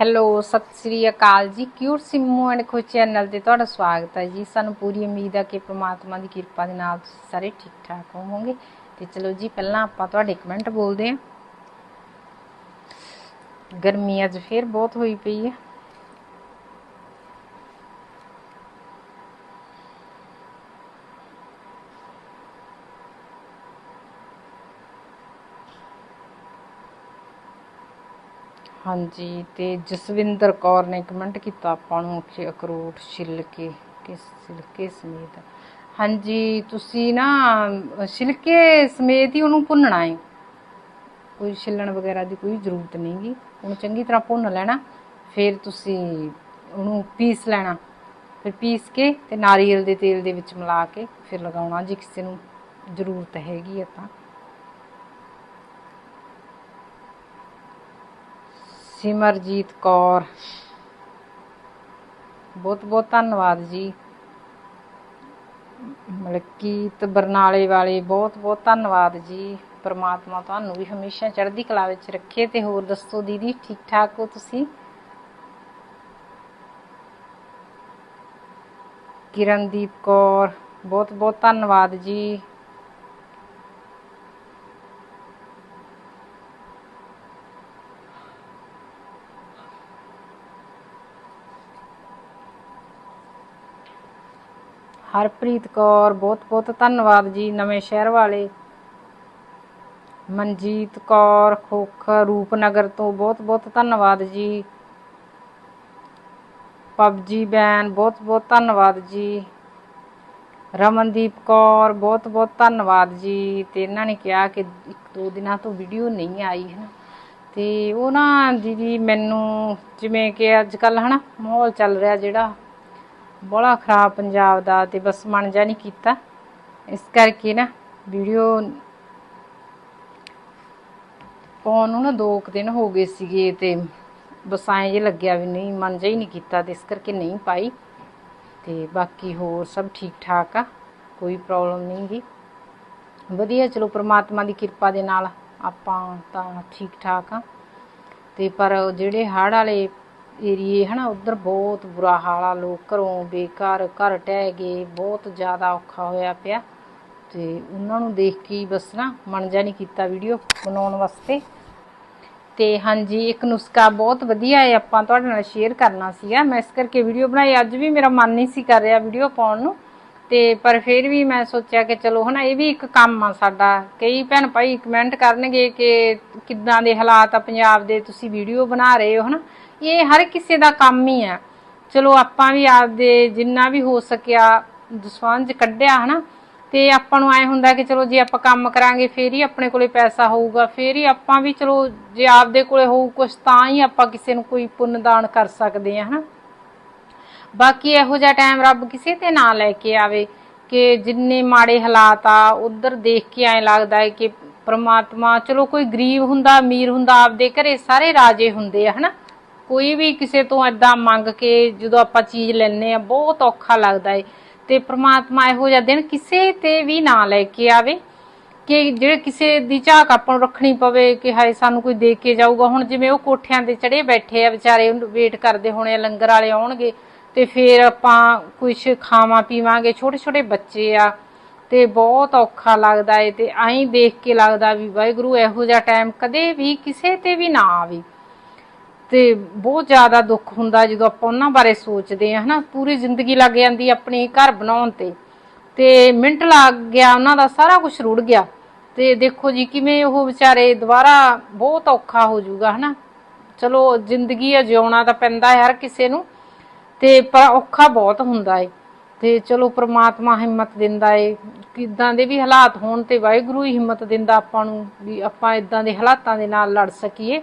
Hello, ਸਤਿ ਸ੍ਰੀ ਅਕਾਲ ਜੀ। Cute Simmu and Khush channel ਤੇ ਤੁਹਾਡਾ ਸਵਾਗਤ ਹੈ ਜੀ। ਸਾਨੂੰ ਪੂਰੀ ਉਮੀਦ ਹੈ ਕਿ ਪ੍ਰਮਾਤਮਾ ਦੀ ਕਿਰਪਾ ਦੇ ਨਾਲ ਤੁਸੀਂ ਸਾਰੇ ਠੀਕ ਠਾਕ ਹੋਵੋਗੇ। ਤੇ ਚਲੋ ਜੀ, ਪਹਿਲਾਂ ਆਪਾਂ ਤੁਹਾਡੇ ਕਮੈਂਟ ਬੋਲਦੇ ਹਾਂ। ਗਰਮੀ ਅੱਜ ਫੇਰ ਬਹੁਤ ਹੋਈ ਪਈ ਹੈ। ਹਾਂਜੀ, ਤੇ ਜਸਵਿੰਦਰ ਕੌਰ ਨੇ ਕਮੈਂਟ ਕੀਤਾ ਆਪਾਂ ਨੂੰ ਕਿ ਅਖਰੋਟ ਛਿਲਕੇ, ਕਿਸ ਛਿਲਕੇ ਸਮੇਤ। ਹਾਂਜੀ, ਤੁਸੀਂ ਨਾ ਛਿਲਕੇ ਸਮੇਤ ਹੀ ਉਹਨੂੰ ਭੁੰਨਣਾ ਹੈ ਕੋਈ ਛਿੱਲਣ ਵਗੈਰਾ ਦੀ ਕੋਈ ਜ਼ਰੂਰਤ ਨਹੀਂਗੀ ਉਹਨੂੰ ਚੰਗੀ ਤਰ੍ਹਾਂ ਭੁੰਨ ਲੈਣਾ, ਫਿਰ ਤੁਸੀਂ ਉਹਨੂੰ ਪੀਸ ਲੈਣਾ। ਫਿਰ ਪੀਸ ਕੇ ਤੇ ਨਾਰੀਅਲ ਦੇ ਤੇਲ ਦੇ ਵਿੱਚ ਮਿਲਾ ਕੇ ਫਿਰ ਲਗਾਉਣਾ। ਜੇ ਕਿਸੇ ਨੂੰ ਜ਼ਰੂਰਤ ਹੈਗੀ ਹੈ ਤਾਂ। ਸਿਮਰਜੀਤ ਕੌਰ। ਬਹੁਤ ਬਹੁਤ ਧੰਨਵਾਦ ਜੀ। ਮਲਕੀਤ ਬਰਨਾਲੇ ਵਾਲੇ ਬਹੁਤ ਬਹੁਤ ਧੰਨਵਾਦ ਜੀ। ਪਰਮਾਤਮਾ ਤੁਹਾਨੂੰ ਵੀ ਹਮੇਸ਼ਾ ਚੜ੍ਹਦੀ ਕਲਾ ਵਿੱਚ ਰੱਖੇ ਤੇ ਹੋਰ ਦੱਸੋ ਦੀਦੀ, ਠੀਕ ਠਾਕ ਹੋ ਤੁਸੀਂ? ਕਿਰਨਦੀਪ ਕੌਰ, ਬਹੁਤ ਬਹੁਤ ਧੰਨਵਾਦ ਜੀ। ਹਰਪ੍ਰੀਤ ਕੌਰ, ਬਹੁਤ ਬਹੁਤ ਧੰਨਵਾਦ ਜੀ ਨਵੇਂ ਸ਼ਹਿਰ ਵਾਲੇ। ਮਨਜੀਤ ਕੌਰ, ਖੋਖ, ਰੂਪਨਗਰ ਤੋਂ ਬਹੁਤ ਬਹੁਤ ਧੰਨਵਾਦ ਜੀ। ਪਬਜੀ ਬੈਨ, ਬਹੁਤ ਬਹੁਤ ਧੰਨਵਾਦ ਜੀ। ਰਮਨਦੀਪ ਕੌਰ, ਬਹੁਤ ਬਹੁਤ ਧੰਨਵਾਦ ਜੀ। ਤੇ ਇਹਨਾਂ ਨੇ ਕਿਹਾ ਕਿ ਇੱਕ ਦੋ ਦਿਨਾਂ ਤੋਂ ਵੀਡੀਓ ਨਹੀਂ ਆਈ ਹੈ ਨਾ ਤੇ ਉਹ ਨਾ ਦੀਦੀ ਮੈਨੂੰ ਜਿਵੇਂ ਕਿ ਅੱਜ ਕੱਲ ਹਨਾ, ਮਾਹੌਲ ਚੱਲ ਰਿਹਾ ਜਿਹੜਾ। ਬੜਾ ਖਰਾਬ ਪੰਜਾਬ ਦਾ ਤੇ ਬਸ ਮਨ ਜਾ ਨਹੀਂ ਕੀਤਾ। ਇਸ ਕਰਕੇ ਨਾ ਵੀਡੀਓ ਪਾਉਣ ਨੂੰ ਨਾ ਦੋ ਕੁ ਦਿਨ ਹੋ ਗਏ ਸੀਗੇ ਤੇ ਬਸ ਐਂ ਜੇ ਲੱਗਿਆ ਵੀ ਨਹੀਂ, ਮਨ ਜਾ ਹੀ ਨਹੀਂ ਕੀਤਾ ਤੇ ਇਸ ਕਰਕੇ ਨਹੀਂ ਪਾਈ। ਤੇ ਬਾਕੀ ਹੋਰ ਸਭ ਠੀਕ ਠਾਕ ਆ, ਕੋਈ ਪ੍ਰੋਬਲਮ ਨਹੀਂ ਗੀ। ਵਧੀਆ, ਚਲੋ ਪ੍ਰਮਾਤਮਾ ਦੀ ਕਿਰਪਾ ਦੇ ਨਾਲ ਆਪਾਂ ਤਾਂ ਠੀਕ ਠਾਕ ਆ। ਤੇ ਪਰ ਜਿਹੜੇ ਹੜ੍ਹ ਵਾਲੇ ਏਰੀਏ ਹਨਾ ਉੱਧਰ ਬਹੁਤ ਬੁਰਾ ਹਾਲ ਆ, ਲੋਕ ਘਰੋਂ ਬੇਕਾਰ ਘਰ ਟਹਿ ਗਏ, ਬਹੁਤ ਜ਼ਿਆਦਾ ਔਖਾ ਹੋਇਆ ਪਿਆ। ਤੇ ਉਹਨਾਂ ਨੂੰ ਦੇਖ ਕੇ ਬਸ ਨਾ ਮਨ ਜਾ ਨਹੀਂ ਕੀਤਾ ਵੀਡੀਓ ਬਣਾਉਣ ਵਾਸਤੇ। ਤੇ ਹਾਂਜੀ, ਇੱਕ ਨੁਸਖਾ ਬਹੁਤ ਵਧੀਆ ਹੈ, ਆਪਾਂ ਤੁਹਾਡੇ ਨਾਲ ਸ਼ੇਅਰ ਕਰਨਾ ਸੀਗਾ। ਮੈਂ ਇਸ ਕਰਕੇ ਵੀਡੀਓ ਬਣਾਈ, ਅੱਜ ਵੀ ਮੇਰਾ ਮਨ ਨਹੀਂ ਸੀ ਕਰ ਰਿਹਾ ਵੀਡੀਓ ਪਾਉਣ ਨੂੰ। ਤੇ ਪਰ ਫਿਰ ਵੀ ਮੈਂ ਸੋਚਿਆ ਕਿ ਚਲੋ ਹਨਾ, ਇਹ ਵੀ ਇੱਕ ਕੰਮ ਆ ਸਾਡਾ। ਕਈ ਭੈਣ ਭਾਈ ਕਮੈਂਟ ਕਰਨਗੇ ਕਿ ਕਿੱਦਾਂ ਦੇ ਹਾਲਾਤ ਆ ਪੰਜਾਬ ਦੇ, ਤੁਸੀਂ ਵੀਡੀਓ ਬਣਾ ਰਹੇ ਹੋ ਹਨਾ। ਇਹ ਹਰ ਕਿਸੇ ਦਾ ਕੰਮ ਹੀ ਆ ਚਲੋ ਆਪਾਂ ਵੀ ਆਪਦੇ ਜਿੰਨਾ ਵੀ ਹੋ ਸਕਿਆ ਦਸਵੰਜ ਕੱਢਿਆ, ਹਨਾ? ਤੇ ਆਪਾਂ ਨੂੰ ਐ ਹੁੰਦਾ ਕਿ ਚਲੋ ਜੇ ਆਪਾਂ ਕੰਮ ਕਰਾਂਗੇ, ਫੇਰ ਹੀ ਆਪਣੇ ਕੋਲੇ ਪੈਸਾ ਹੋਊਗਾ, ਫੇਰ ਹੀ ਆਪਾਂ ਵੀ ਚਲੋ ਜੇ ਆਪਦੇ ਕੋਲੇ ਹੋਊ ਕੁਝ ਤਾਂ ਹੀ ਆਪਾਂ ਕਿਸੇ ਨੂੰ ਕੋਈ ਪੁੰਨ ਦਾਨ ਕਰ ਸਕਦੇ ਆ ਹਨਾ? ਬਾਕੀ ਇਹੋ ਜਿਹਾ ਟਾਈਮ ਰੱਬ ਕਿਸੇ ਤੇ ਨਾ ਲੈ ਕੇ ਆਵੇ ਕਿ ਜਿੰਨੇ ਮਾੜੇ ਹਾਲਾਤ ਆ, ਉਧਰ ਦੇਖ ਕੇ ਐ ਲੱਗਦਾ ਹੈ ਕਿ ਪ੍ਰਮਾਤਮਾ ਚਲੋ ਕੋਈ ਗਰੀਬ ਹੁੰਦਾ, ਅਮੀਰ ਹੁੰਦਾ, ਆਪਦੇ ਘਰੇ ਸਾਰੇ ਰਾਜੇ ਹੁੰਦੇ ਆ, ਹਨਾ? ਕੋਈ ਵੀ ਕਿਸੇ ਤੋਂ ਐਦਾਂ ਮੰਗ ਕੇ ਜਦੋਂ ਆਪਾਂ ਚੀਜ਼ ਲੈਣੇ ਆ ਬਹੁਤ ਔਖਾ ਲੱਗਦਾ ਏ। ਤੇ ਪ੍ਰਮਾਤਮਾ ਇਹੋ ਜਿਹਾ ਦਿਨ ਕਿਸੇ ਤੇ ਵੀ ਨਾ ਲੈ ਕੇ ਆਵੇ ਕਿ ਜਿਹੜੇ ਕਿਸੇ ਦੀ ਝਾਕ ਆਪਾਂ ਨੂੰ ਰੱਖਣੀ ਪਵੇ ਕਿ ਹਾਏ ਸਾਨੂੰ ਕੋਈ ਦੇ ਕੇ ਜਾਊਗਾ। ਹੁਣ ਜਿਵੇਂ ਉਹ ਕੋਠਿਆਂ ਤੇ ਚੜੇ ਬੈਠੇ ਆ, ਵਿਚਾਰੇ ਵੇਟ ਕਰਦੇ ਹੋਣੇ ਆ, ਲੰਗਰ ਵਾਲੇ ਆਉਣਗੇ ਤੇ ਫਿਰ ਆਪਾਂ ਕੁਝ ਖਾਵਾਂ ਪੀਵਾਂਗੇ। ਛੋਟੇ ਛੋਟੇ ਬੱਚੇ ਆ ਤੇ ਬਹੁਤ ਔਖਾ ਲੱਗਦਾ ਏ ਤੇ ਐਂ ਦੇਖ ਕੇ ਲੱਗਦਾ ਵੀ ਵਾਹਿਗੁਰੂ ਇਹੋ ਜਿਹਾ ਟਾਈਮ ਕਦੇ ਵੀ ਕਿਸੇ ਤੇ ਵੀ ਨਾ ਆਵੇ। ਤੇ ਬਹੁਤ ਜ਼ਿਆਦਾ ਦੁੱਖ ਹੁੰਦਾ ਜਦੋਂ ਆਪਾਂ ਉਹਨਾਂ ਬਾਰੇ ਸੋਚਦੇ ਆ ਹਨਾ? ਪੂਰੀ ਜ਼ਿੰਦਗੀ ਲੱਗ ਜਾਂਦੀ ਆਪਣੀ ਘਰ ਬਣਾਉਣ ਤੇ। ਤੇ ਮਿੰਟ ਲੱਗ ਗਿਆ, ਉਹਨਾਂ ਦਾ ਸਾਰਾ ਕੁਝ ਰੁੜ ਗਿਆ। ਤੇ ਦੇਖੋ ਜੀ, ਕਿਵੇਂ ਉਹ ਵਿਚਾਰੇ ਦੁਬਾਰਾ ਬਹੁਤ ਔਖਾ ਹੋ ਜਾਊਗਾ, ਹਨਾ? ਚਲੋ, ਜ਼ਿੰਦਗੀ ਆ, ਜਿਉਣਾ ਤਾਂ ਪੈਂਦਾ ਹੈ ਹਰ ਕਿਸੇ ਨੂੰ। ਤੇ ਪਰ ਔਖਾ ਬਹੁਤ ਹੁੰਦਾ ਏ। ਤੇ ਚਲੋ, ਪ੍ਰਮਾਤਮਾ ਹਿੰਮਤ ਦਿੰਦਾ ਏ। ਕਿਦਾਂ ਦੇ ਵੀ ਹਾਲਾਤ ਹੋਣ ਤੇ ਵਾਹਿਗੁਰੂ ਹੀ ਹਿੰਮਤ ਦਿੰਦਾ ਆਪਾਂ ਨੂੰ ਵੀ ਆਪਾਂ ਇਦਾਂ ਦੇ ਹਾਲਾਤਾਂ ਦੇ ਨਾਲ ਲੜ ਸਕੀਏ।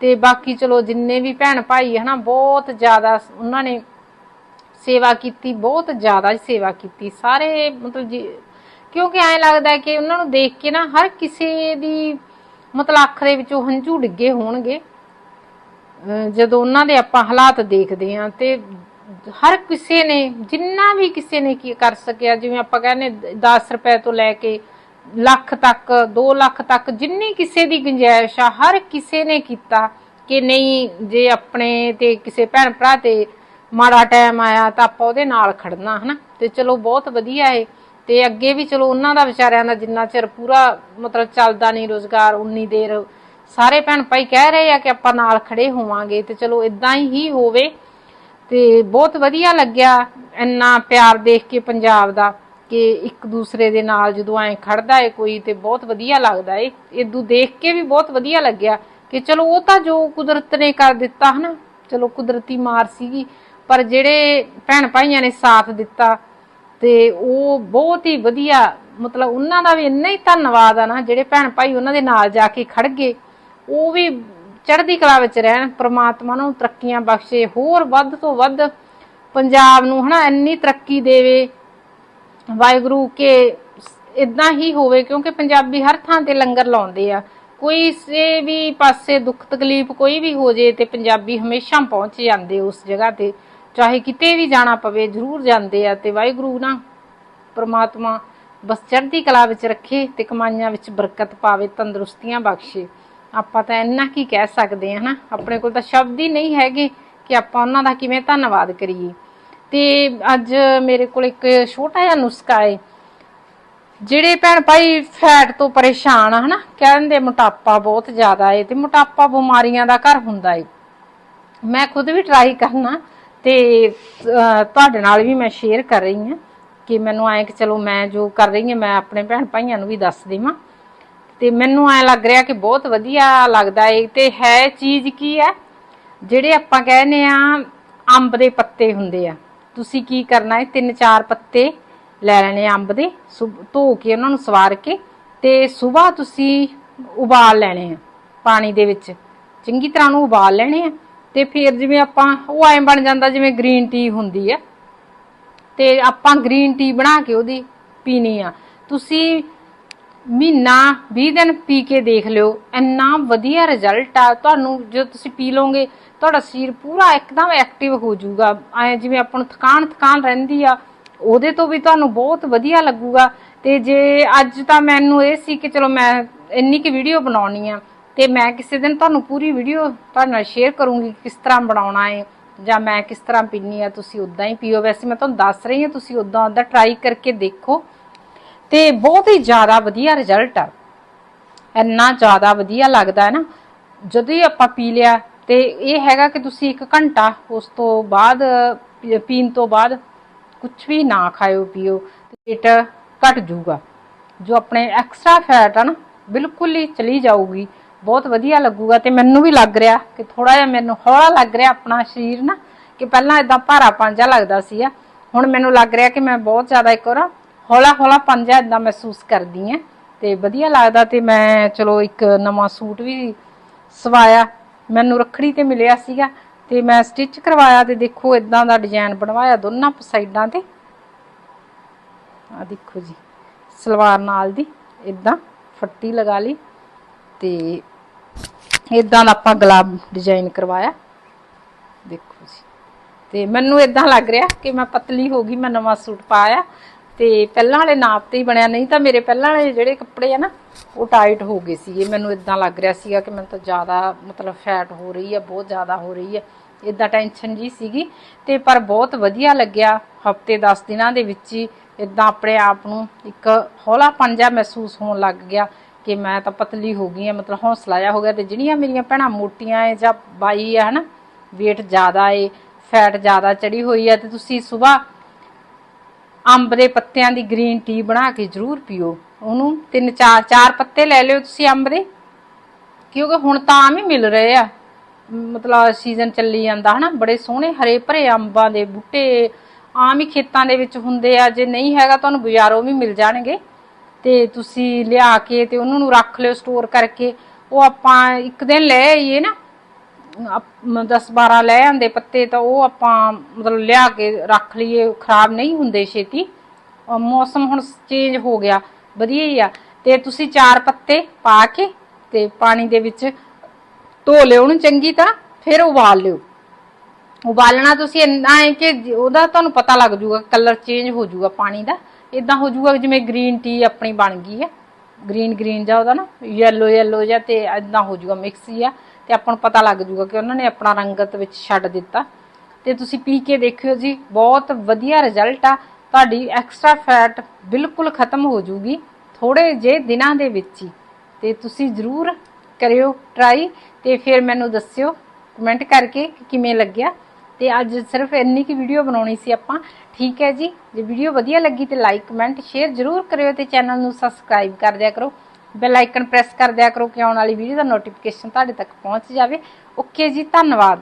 ਤੇ ਬਾਕੀ ਚਲੋ ਜਿੰਨੇ ਵੀ ਭੈਣ ਭਾਈ ਹਨਾ, ਬਹੁਤ ਜ਼ਿਆਦਾ ਉਹਨਾਂ ਨੇ ਸੇਵਾ ਕੀਤੀ, ਬਹੁਤ ਜ਼ਿਆਦਾ ਸੇਵਾ ਕੀਤੀ। ਸਾਰੇ ਮਤਲਬ ਕਿਉਂਕਿ ਐਂ ਲੱਗਦਾ ਕਿ ਉਹਨਾਂ ਨੂੰ ਦੇਖ ਕੇ ਨਾ ਹਰ ਕਿਸੇ ਦੀ ਮਤਲਬ ਅੱਖ ਦੇ ਵਿੱਚੋਂ ਹੰਝੂ ਡਿੱਗੇ ਹੋਣਗੇ। ਜਦੋਂ ਉਹਨਾਂ ਦੇ ਆਪਾਂ ਹਾਲਾਤ ਦੇਖਦੇ ਆਂ ਤੇ ਹਰ ਕਿਸੇ ਨੇ, ਜਿੰਨਾ ਵੀ ਕਿਸੇ ਨੇ ਕੀ ਕਰ ਸਕਿਆ, ਜਿਵੇਂ ਆਪਾਂ ਕਹਿੰਦੇ 10 ਰੁਪਏ ਤੋਂ ਲੈ ਕੇ ਲੱਖ ਤੱਕ 2 ਲੱਖ ਤੱਕ, ਜਿੰਨੀ ਕਿਸੇ ਦੀ ਗੁੰਜਾਇਸ਼ ਆ, ਹਰ ਕਿਸੇ ਨੇ ਕੀਤਾ ਕਿ ਨਹੀਂ, ਜੇ ਆਪਣੇ ਤੇ ਕਿਸੇ ਭੈਣ ਭਰਾ ਤੇ ਮਾੜਾ ਟਾਈਮ ਆਇਆ ਤਾਂ ਆਪਾਂ ਉਹਦੇ ਨਾਲ ਖੜਨਾ, ਹਨਾ? ਤੇ ਚਲੋ ਬਹੁਤ ਵਧੀਆ ਏ। ਤੇ ਅੱਗੇ ਵੀ ਚਲੋ ਉਹਨਾਂ ਦਾ ਵਿਚਾਰਿਆਂ ਦਾ ਜਿੰਨਾ ਚਿਰ ਪੂਰਾ ਮਤਲਬ ਚੱਲਦਾ ਨਹੀਂ ਰੋਜ਼ਗਾਰ, ਉਨੀ ਦੇਰ ਸਾਰੇ ਭੈਣ ਭਾਈ ਕਹਿ ਰਹੇ ਆ ਕਿ ਆਪਾਂ ਨਾਲ ਖੜੇ ਹੋਵਾਂਗੇ ਤੇ ਚਲੋ ਇਦਾਂ ਹੀ ਹੋਵੇ। ਤੇ ਬਹੁਤ ਵਧੀਆ ਲੱਗਿਆ ਇੰਨਾ ਪਿਆਰ ਦੇਖ ਕੇ ਪੰਜਾਬ ਦਾ। ਕਿ ਇੱਕ ਦੂਸਰੇ ਦੇ ਨਾਲ ਜਦੋਂ ਐ ਖੜਦਾ ਏ ਕੋਈ ਤੇ ਬਹੁਤ ਵਧੀਆ ਲੱਗਦਾ ਏ। ਇਦੋਂ ਦੇਖ ਕੇ ਵੀ ਬਹੁਤ ਵਧੀਆ ਲੱਗਿਆ ਕਿ ਚਲੋ ਉਹ ਤਾਂ ਜੋ ਕੁਦਰਤ ਨੇ ਕਰ ਦਿੱਤਾ ਹਨਾ। ਚਲੋ ਕੁਦਰਤੀ ਮਾਰ ਸੀਗੀ, ਪਰ ਜਿਹੜੇ ਭੈਣ ਭਾਈਆਂ ਨੇ ਸਾਥ ਦਿੱਤਾ ਤੇ ਉਹ ਬਹੁਤ ਹੀ ਵਧੀਆ, ਮਤਲਬ ਉਹਨਾਂ ਦਾ ਵੀ ਇੰਨਾ ਹੀ ਧੰਨਵਾਦ ਆ ਨਾ, ਜਿਹੜੇ ਭੈਣ ਭਾਈ ਉਹਨਾਂ ਦੇ ਨਾਲ ਜਾ ਕੇ ਖੜ ਗਏ। ਉਹ ਵੀ ਚੜ੍ਹਦੀ ਕਲਾ ਵਿੱਚ ਰਹਿਣ, ਪ੍ਰਮਾਤਮਾ ਨੂੰ ਤਰੱਕੀਆਂ ਬਖਸ਼ੇ, ਹੋਰ ਵੱਧ ਤੋਂ ਵੱਧ ਪੰਜਾਬ ਨੂੰ ਹਨਾ ਇੰਨੀ ਤਰੱਕੀ ਦੇਵੇ। ਵਾਹਿਗੁਰੂ ਕੇ ਇਦਾਂ ਹੀ ਹੋਵੇ, ਕਿਉਂਕਿ ਪੰਜਾਬੀ ਹਰ ਥਾਂ ਤੇ ਲੰਗਰ ਲਾਉਂਦੇ ਆ। ਕੋਈ ਸੇ ਵੀ ਪਾਸੇ ਦੁੱਖ ਤਕਲੀਫ ਕੋਈ ਵੀ ਹੋ ਜੇ ਤੇ ਪੰਜਾਬੀ ਹਮੇਸ਼ਾ ਪਹੁੰਚ ਜਾਂਦੇ ਉਸ ਜਗ੍ਹਾ ਤੇ। ਚਾਹੇ ਕਿਤੇ ਵੀ ਜਾਣਾ ਪਵੇ, ਜ਼ਰੂਰ ਜਾਂਦੇ ਆ ਤੇ ਵਾਹਿਗੁਰੂ ਨਾ ਪ੍ਰਮਾਤਮਾ ਬਸ ਚੜ੍ਹਦੀ ਕਲਾ ਵਿੱਚ ਰੱਖੇ ਤੇ ਕਮਾਈਆਂ ਵਿੱਚ ਬਰਕਤ ਪਾਵੇ, ਤੰਦਰੁਸਤੀਆਂ ਬਖਸ਼ੇ। ਆਪਾਂ ਤਾਂ ਇੰਨਾ ਕੀ ਕਹਿ ਸਕਦੇ ਹਾਂ ਨਾ ਆਪਣੇ ਕੋਲ ਤਾਂ ਸ਼ਬਦ ਹੀ ਨਹੀਂ ਹੈਗੇ ਕਿ ਆਪਾਂ ਉਹਨਾਂ ਦਾ ਕਿਵੇਂ ਧੰਨਵਾਦ ਕਰੀਏ। ਤੇ ਅੱਜ ਮੇਰੇ ਕੋਲ ਇੱਕ ਛੋਟਾ ਜਿਹਾ ਨੁਸਖਾ ਹੈ ਜਿਹੜੇ ਭੈਣ ਭਾਈ ਫੈਟ ਤੋਂ ਪਰੇਸ਼ਾਨ ਆ, ਹਨਾ? ਕਹਿੰਦੇ ਮੋਟਾਪਾ ਬਹੁਤ ਜ਼ਿਆਦਾ ਏ ਤੇ ਮੋਟਾਪਾ ਬਿਮਾਰੀਆਂ ਦਾ ਘਰ ਹੁੰਦਾ ਏ। ਮੈਂ ਖੁਦ ਵੀ ਟਰਾਈ ਕਰਨਾ ਤੇ ਤੁਹਾਡੇ ਨਾਲ ਵੀ ਮੈਂ ਸ਼ੇਅਰ ਕਰ ਰਹੀ ਹਾਂ ਕਿ ਮੈਨੂੰ ਐਂ ਕਿ ਚਲੋ ਮੈਂ ਜੋ ਕਰ ਰਹੀ ਹਾਂ, ਮੈਂ ਆਪਣੇ ਭੈਣ ਭਾਈਆਂ ਨੂੰ ਵੀ ਦੱਸ ਦੇਵਾਂ। ਤੇ ਮੈਨੂੰ ਐ ਲੱਗ ਰਿਹਾ ਕਿ ਬਹੁਤ ਵਧੀਆ ਲੱਗਦਾ ਏ ਤੇ ਹੈ ਚੀਜ਼ ਕੀ ਹੈ? ਜਿਹੜੇ ਆਪਾਂ ਕਹਿੰਦੇ ਆ ਅੰਬ ਦੇ ਪੱਤੇ ਹੁੰਦੇ ਆ। ਤੁਸੀਂ ਕੀ ਕਰਨਾ ਹੈ? ਤਿੰਨ ਚਾਰ ਪੱਤੇ ਲੈ ਲੈਣੇ ਅੰਬ ਦੇ। ਸੁਬ- ਧੋ ਕੇ ਉਹਨਾਂ ਨੂੰ ਸਵਾਰ ਕੇ ਤੇ ਸਵੇਰ ਤੁਸੀਂ ਉਬਾਲ ਲੈਣੇ ਆ ਪਾਣੀ ਦੇ ਵਿੱਚ। ਚੰਗੀ ਤਰ੍ਹਾਂ ਨੂੰ ਉਬਾਲ ਲੈਣੇ ਆ ਤੇ ਫਿਰ ਜਿਵੇਂ ਆਪਾਂ, ਉਹ ਐਂ ਬਣ ਜਾਂਦਾ ਜਿਵੇਂ ਗ੍ਰੀਨ ਟੀ ਹੁੰਦੀ ਆ। ਤੇ ਆਪਾਂ ਗ੍ਰੀਨ ਟੀ ਬਣਾ ਕੇ ਉਹਦੀ ਪੀਣੀ ਆ। ਤੁਸੀਂ ਮਹੀਨਾ 20 ਦਿਨ ਪੀ ਕੇ ਦੇਖ ਲਿਓ। ਇੰਨਾ ਵਧੀਆ ਰਿਜ਼ਲਟ ਆ। ਤੁਹਾਨੂੰ ਜਦੋਂ ਤੁਸੀਂ ਪੀ ਲਓਗੇ, ਤੁਹਾਡਾ ਸਰੀਰ ਪੂਰਾ ਇੱਕਦਮ ਐਕਟਿਵ ਹੋ ਜਾਊਗਾ। ਐ ਜਿਵੇਂ ਆਪਾਂ ਨੂੰ ਥਕਾਨ ਥਕਾਨ ਰਹਿੰਦੀ ਆ, ਉਹਦੇ ਤੋਂ ਵੀ ਤੁਹਾਨੂੰ ਬਹੁਤ ਵਧੀਆ ਲੱਗੂਗਾ। ਤੇ ਜੇ ਅੱਜ ਤਾਂ ਮੈਨੂੰ ਇਹ ਸੀ ਕਿ ਚਲੋ ਮੈਂ ਇੰਨੀ ਕਿ ਵੀਡੀਓ ਬਣਾਉਣੀ ਆ, ਤੇ ਮੈਂ ਕਿਸੇ ਦਿਨ ਤੁਹਾਨੂੰ ਪੂਰੀ ਵੀਡੀਓ ਤੁਹਾਡੇ ਨਾਲ ਸ਼ੇਅਰ ਕਰੂੰਗੀ ਕਿਸ ਤਰ੍ਹਾਂ ਬਣਾਉਣਾ ਹੈ ਜਾਂ ਮੈਂ ਕਿਸ ਤਰ੍ਹਾਂ ਪੀਣੀ ਆ, ਤੁਸੀਂ ਉਦਾਂ ਹੀ ਪੀਓ। ਵੈਸੇ ਮੈਂ ਤੁਹਾਨੂੰ ਦੱਸ ਰਹੀ ਹਾਂ, ਤੁਸੀਂ ਉਦਾਂ ਉਦਾਂ ਟਰਾਈ ਕਰਕੇ ਦੇਖੋ। ਤੇ ਬਹੁਤ ਹੀ ਜ਼ਿਆਦਾ ਵਧੀਆ ਰਿਜ਼ਲਟ ਆ। ਇੰਨਾ ਜ਼ਿਆਦਾ ਵਧੀਆ ਲੱਗਦਾ ਹੈ ਨਾ। ਜਦੋਂ ਹੀ ਆਪਾਂ ਪੀ ਲਿਆ ਤੇ ਇਹ ਹੈਗਾ ਕਿ ਤੁਸੀਂ 1 ਘੰਟਾ ਉਸ ਤੋਂ ਬਾਅਦ, ਪੀਣ ਤੋਂ ਬਾਅਦ ਕੁਝ ਵੀ ਨਾ ਖਾਇਓ, ਪੀਓ ਤੇ ਪੇਟ ਘਟ ਜਾਊਗਾ। ਜੋ ਆਪਣੇ ਐਕਸਟਰਾ ਫੈਟ ਆ ਨਾ, ਬਿਲਕੁਲ ਹੀ ਚਲੀ ਜਾਊਗੀ। ਬਹੁਤ ਵਧੀਆ ਲੱਗੂਗਾ ਤੇ ਮੈਨੂੰ ਵੀ ਲੱਗ ਰਿਹਾ ਕਿ ਥੋੜਾ ਜਿਹਾ ਮੈਨੂੰ ਹੌਲਾ ਲੱਗ ਰਿਹਾ ਆਪਣਾ ਸਰੀਰ ਨਾ, ਕਿ ਪਹਿਲਾਂ ਇਦਾਂ ਭਾਰਾ ਪੰਜਾ ਲੱਗਦਾ ਸੀ ਆ ਹੁਣ ਮੈਨੂੰ ਲੱਗ ਰਿਹਾ ਕਿ ਮੈਂ ਬਹੁਤ ਜ਼ਿਆਦਾ ਇੱਕ ਵਾਰ ਹੌਲਾ ਹੌਲਾ ਪੰਜਾ ਇਦਾਂ ਮਹਿਸੂਸ ਕਰਦੀ ਆ। ਤੇ ਵਧੀਆ ਲੱਗਦਾ ਤੇ ਮੈਂ ਚਲੋ ਇੱਕ ਨਵਾਂ ਸੂਟ ਵੀ ਸਵਾਇਆ। ਮੈਨੂੰ ਰੱਖੜੀ ਤੇ ਮਿਲਿਆ ਸੀਗਾ ਤੇ ਮੈਂ ਸਟਿਚ ਕਰਵਾਇਆ ਤੇ ਦੇਖੋ ਇਦਾਂ ਦਾ ਡਿਜ਼ਾਈਨ ਬਣਵਾਇਆ ਦੋਨਾਂ ਸਾਈਡਾਂ ਤੇ। ਆ ਦੇਖੋ ਜੀ, ਸਲਵਾਰ ਨਾਲ ਦੀ ਇਦਾਂ ਫੱਟੀ ਲਗਾ ਲਈ ਤੇ ਇਦਾਂ ਦਾ ਆਪਾਂ ਗੁਲਾਬ ਡਿਜ਼ਾਈਨ ਕਰਵਾਇਆ। ਦੇਖੋ ਜੀ, ਤੇ ਮੈਨੂੰ ਇਦਾਂ ਲੱਗ ਰਿਹਾ ਕਿ ਮੈਂ ਪਤਲੀ ਹੋ ਗਈ, ਮੈਂ ਨਵਾਂ ਸੂਟ ਪਾਇਆ। ਤੇ ਪਹਿਲਾਂ ਵਾਲੇ ਨਾਪ ਤੇ ਹੀ ਬਣਿਆ, ਨਹੀਂ ਤਾਂ ਮੇਰੇ ਪਹਿਲਾਂ ਵਾਲੇ ਜਿਹੜੇ ਕੱਪੜੇ ਆ ਨਾ, ਉਹ ਟਾਈਟ ਹੋ ਗਏ ਸੀਗੇ। ਮੈਨੂੰ ਇਦਾਂ ਲੱਗ ਰਿਹਾ ਸੀਗਾ ਕਿ ਮੈਨੂੰ ਤਾਂ ਜ਼ਿਆਦਾ, ਮਤਲਬ ਫੈਟ ਹੋ ਰਹੀ ਹੈ ਬਹੁਤ ਜ਼ਿਆਦਾ ਹੋ ਰਹੀ ਹੈ ਇਦਾਂ ਟੈਨਸ਼ਨ ਜੀ ਸੀਗੀ। ਤੇ ਪਰ ਬਹੁਤ ਵਧੀਆ ਲੱਗਿਆ, ਹਫ਼ਤੇ 10 ਦਿਨਾਂ ਦੇ ਵਿੱਚ ਹੀ ਇਦਾਂ ਆਪਣੇ ਆਪ ਨੂੰ ਇੱਕ ਹੌਲਾ ਪੰਜਾ ਮਹਿਸੂਸ ਹੋਣ ਲੱਗ ਗਿਆ ਕਿ ਮੈਂ ਤਾਂ ਪਤਲੀ ਹੋ ਗਈ ਆ ਮਤਲਬ ਹੌਸਲਾ ਜਿਹਾ ਹੋ ਗਿਆ। ਤੇ ਜਿਹੜੀਆਂ ਮੇਰੀਆਂ ਭੈਣਾਂ ਮੋਟੀਆਂ ਐ ਜਾਂ ਬਾਈ ਆ ਹਨਾ, weight ਜ਼ਿਆਦਾ ਏ ਫੈਟ ਜ਼ਿਆਦਾ ਚੜੀ ਹੋਈ ਆ। ਤੇ ਤੁਸੀਂ ਸਵੇਰ ਅੰਬ ਦੇ ਪੱਤਿਆਂ ਦੀ ਗ੍ਰੀਨ ਟੀ ਬਣਾ ਕੇ ਜ਼ਰੂਰ ਪੀਓ। ਉਹਨੂੰ ਤਿੰਨ ਚਾਰ ਚਾਰ ਪੱਤੇ ਲੈ ਲਿਓ ਤੁਸੀਂ ਅੰਬ ਦੇ। ਕਿਉਂਕਿ ਹੁਣ ਤਾਂ ਆਮ ਹੀ ਮਿਲ ਰਹੇ ਆ। ਮਤਲਬ ਸੀਜ਼ਨ ਚੱਲੀ ਜਾਂਦਾ ਹਨਾ, ਬੜੇ ਸੋਹਣੇ ਹਰੇ ਭਰੇ ਅੰਬਾਂ ਦੇ ਬੂਟੇ। ਆਮ ਹੀ ਖੇਤਾਂ ਦੇ ਵਿੱਚ ਹੁੰਦੇ ਆ, ਜੇ ਨਹੀਂ ਹੈਗਾ ਤੁਹਾਨੂੰ ਬਾਜ਼ਾਰੋਂ ਵੀ ਮਿਲ ਜਾਣਗੇ। ਤੇ ਤੁਸੀਂ ਲਿਆ ਕੇ ਤੇ ਉਹਨਾਂ ਨੂੰ ਰੱਖ ਲਿਓ ਸਟੋਰ ਕਰਕੇ। ਉਹ ਆਪਾਂ ਇੱਕ ਦਿਨ ਲੈ ਆਈਏ ਨਾ 10 12 ਲੈ ਆਂਦੇ ਪੱਤੇ ਤਾਂ ਉਹ ਆਪਾਂ ਮਤਲਬ ਲਿਆ ਕੇ ਰੱਖ ਲਈਏ, ਖਰਾਬ ਨਹੀਂ ਹੁੰਦੇ ਛੇਤੀ। ਮੌਸਮ ਹੁਣ ਚੇਂਜ ਹੋ ਗਿਆ, ਵਧੀਆ ਹੀ ਆ। ਤੇ ਤੁਸੀਂ ਚਾਰ ਪੱਤੇ ਪਾ ਕੇ ਤੇ ਪਾਣੀ ਦੇ ਵਿੱਚ ਧੋ ਲਿਓ ਉਹਨੂੰ ਚੰਗੀ ਤਰ੍ਹਾਂ, ਫਿਰ ਉਬਾਲ ਲਿਓ। ਉਬਾਲਣਾ ਤੁਸੀਂ ਇੰਨਾ ਹੈ ਕਿ ਜ- ਉਹਦਾ ਤੁਹਾਨੂੰ ਪਤਾ ਲੱਗ ਜੂਗਾ, ਕਲਰ ਚੇਂਜ ਹੋ ਜਾਊਗਾ ਪਾਣੀ ਦਾ। ਇਦਾਂ ਹੋ ਜਾਊਗਾ ਜਿਵੇਂ ਗ੍ਰੀਨ ਟੀ ਆਪਣੀ ਬਣ ਗਈ ਹੈ। ਗ੍ਰੀਨ ਗ੍ਰੀਨ ਜਾਂ ਉਹਦਾ ਨਾ ਯੈਲੋ ਯੈਲੋ ਜਾਂ ਤੇ ਇਦਾਂ ਹੋ ਜਾਊਗਾ ਮਿਕਸ ਹੀ ਆ ਤੇ ਆਪਾਂ ਨੂੰ ਪਤਾ ਲੱਗ ਜੂਗਾ ਕਿ ਉਹਨਾਂ ਨੇ ਆਪਣਾ ਰੰਗਤ ਵਿੱਚ ਛੱਡ ਦਿੱਤਾ। ਤੇ ਤੁਸੀਂ ਪੀ ਕੇ ਦੇਖਿਓ ਜੀ, ਬਹੁਤ ਵਧੀਆ ਰਿਜ਼ਲਟ ਆ। ਤੁਹਾਡੀ ਐਕਸਟਰਾ ਫੈਟ ਬਿਲਕੁਲ ਖਤਮ ਹੋ ਜੂਗੀ ਥੋੜੇ ਜੇ ਦਿਨਾਂ ਦੇ ਵਿੱਚ ਹੀ। ਤੇ ਤੁਸੀਂ ਜ਼ਰੂਰ ਕਰਿਓ ਟਰਾਈ ਤੇ ਫਿਰ ਮੈਨੂੰ ਦੱਸਿਓ ਕਮੈਂਟ ਕਰਕੇ ਕਿ ਕਿਵੇਂ ਲੱਗਿਆ। ਤੇ ਅੱਜ ਸਿਰਫ ਇੰਨੀ ਕੀ ਵੀਡੀਓ ਬਣਾਉਣੀ ਸੀ ਆਪਾਂ। ਠੀਕ ਹੈ ਜੀ, ਜੇ ਵੀਡੀਓ ਵਧੀਆ ਲੱਗੀ ਤੇ ਲਾਈਕ ਕਮੈਂਟ ਸ਼ੇਅਰ ਜ਼ਰੂਰ ਕਰਿਓ ਤੇ ਚੈਨਲ ਨੂੰ ਸਬਸਕ੍ਰਾਈਬ ਕਰ ਦਿਆ ਕਰੋ। ਬੈਲ ਆਈਕਨ ਪ੍ਰੈਸ ਕਰ ਦਿਆ ਕਰੋ ਕਿ ਆਉਣ ਵਾਲੀ ਵੀਡੀਓ ਦਾ ਨੋਟੀਫਿਕੇਸ਼ਨ ਤੁਹਾਡੇ ਤੱਕ ਪਹੁੰਚ ਜਾਵੇ। ਓਕੇ ਜੀ, ਧੰਨਵਾਦ।